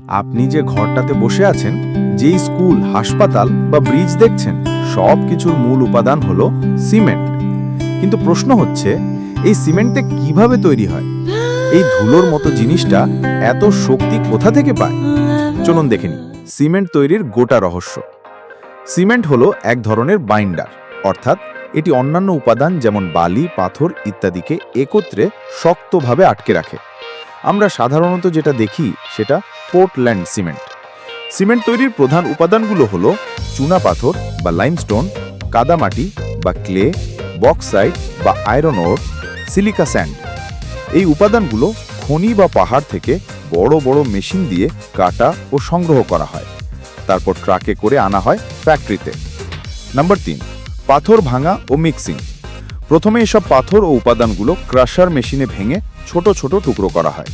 আপনি যে ঘরটাতে বসে আছেন, যেই স্কুল, হাসপাতাল বা ব্রিজ দেখছেন, সব কিছুর মূল উপাদান হলো সিমেন্ট। কিন্তু প্রশ্ন হচ্ছে, এই সিমেন্টে কীভাবে তৈরি হয়? এই ধুলোর মতো জিনিসটা এত শক্তি কোথা থেকে পায়? চলুন দেখে নিই। সিমেন্ট তৈরির গোটা রহস্য। সিমেন্ট হলো এক ধরনের বাইন্ডার, অর্থাৎ এটি অন্যান্য উপাদান যেমন বালি, পাথর ইত্যাদিকে একত্রে শক্তভাবে আটকে রাখে। আমরা সাধারণত যেটা দেখি সেটা পোর্টল্যান্ড সিমেন্ট সিমেন্ট তৈরির প্রধান উপাদানগুলো হলো চুনা পাথর বা লাইমস্টোন কাদামাটি বা ক্লে বক্সাইট বা আয়রন ওর সিলিকা স্যান্ড এই উপাদানগুলো খনি বা পাহাড় থেকে বড় বড় মেশিন দিয়ে কাটা ও সংগ্রহ করা হয়। তারপর ট্রাকে করে আনা হয় ফ্যাক্টরিতে নাম্বার তিন, পাথর ভাঙা ও মিক্সিং প্রথমে এসব পাথর ও উপাদানগুলো ক্রাশার মেশিনে ভেঙে ছোট ছোট টুকরো করা হয়।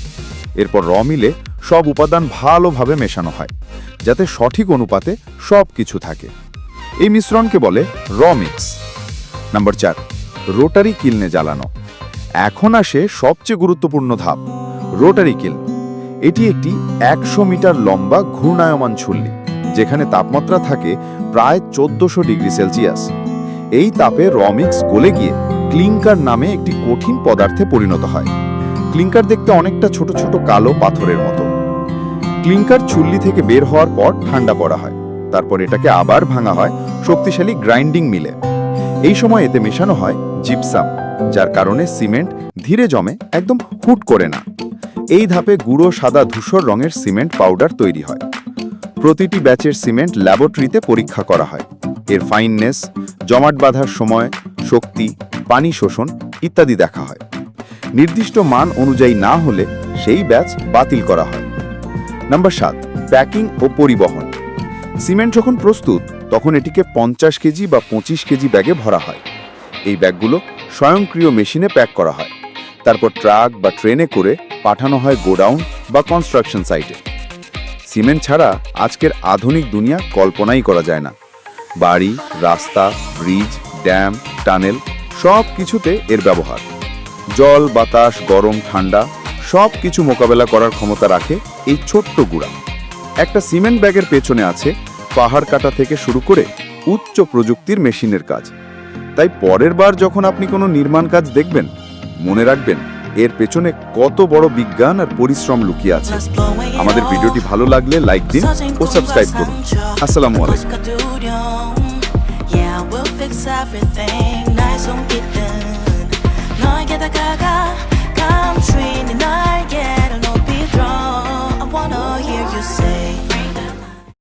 এরপর র মিলে সব উপাদান ভালোভাবে মেশানো হয়, যাতে সঠিক অনুপাতে সব কিছু থাকে। এই মিশ্রণকে বলে র মিক্স। নাম্বার চার, রোটারি কিলনে জ্বালানো। এখন আসে সবচেয়ে গুরুত্বপূর্ণ ধাপ, রোটারি কিল। এটি একটি একশো মিটার লম্বা ঘূর্ণায়মান ছুল্লি যেখানে তাপমাত্রা থাকে প্রায় চোদ্দশো ডিগ্রি সেলসিয়াস। এই তাপে রমিক্স গলে গিয়ে ক্লিংকার নামে একটি কঠিন পদার্থে পরিণত হয়। ক্লিংকার দেখতে অনেকটা ছোট ছোট কালো পাথরের মতো। ক্লিংকার চুল্লি থেকে বের হওয়ার পর ঠান্ডা পড়া হয়। তারপর এটাকে আবার ভাঙা হয়। শক্তিশালী গ্রাইন্ডিং মিলে। এই সময় এতে মেশানো হয় জিপসাম, যার কারণে সিমেন্ট ধীরে জমে একদম হুট করে না। এই ধাপে গুঁড়ো সাদা ধূসর রঙের সিমেন্ট পাউডার তৈরি হয়। প্রতিটি ব্যাচের সিমেন্ট ল্যাবরেটরিতে পরীক্ষা করা হয়। এর ফাইননেস, জমাট বাঁধার সময়, শক্তি, পানি শোষণ ইত্যাদি দেখা হয়। নির্দিষ্ট মান অনুযায়ী না হলে সেই ব্যাচ বাতিল করা হয়। নাম্বার সাত, প্যাকিং ও পরিবহন। সিমেন্ট যখন প্রস্তুত, তখন এটিকে পঞ্চাশ কেজি বা পঁচিশ কেজি ব্যাগে ভরা হয়। এই ব্যাগগুলো স্বয়ংক্রিয় মেশিনে প্যাক করা হয়। তারপর ট্রাক বা ট্রেনে করে পাঠানো হয় গোডাউন বা কনস্ট্রাকশন সাইটে। সিমেন্ট ছাড়া আজকের আধুনিক দুনিয়া কল্পনাই করা যায় না। বাড়ি, রাস্তা, ব্রিজ, ড্যাম, টানেল সব কিছুতে এর ব্যবহার। জল, বাতাস, গরম, ঠান্ডা সব কিছু মোকাবেলা করার ক্ষমতা রাখে এই ছোট্ট গুড়া। একটা সিমেন্ট ব্যাগের পেছনে আছে পাহাড় কাটা থেকে শুরু করে উচ্চ প্রযুক্তির মেশিনের কাজ। তাই পরের বার যখন আপনি কোনো নির্মাণ কাজ দেখবেন, মনে রাখবেন এর পেছনে কত বড় বিজ্ঞান আর পরিশ্রম লুকিয়ে আছে। আমাদের ভিডিওটি ভালো লাগলে লাইক দিন ও সাবস্ক্রাইব করুন। আসসালামু আলাইকুম।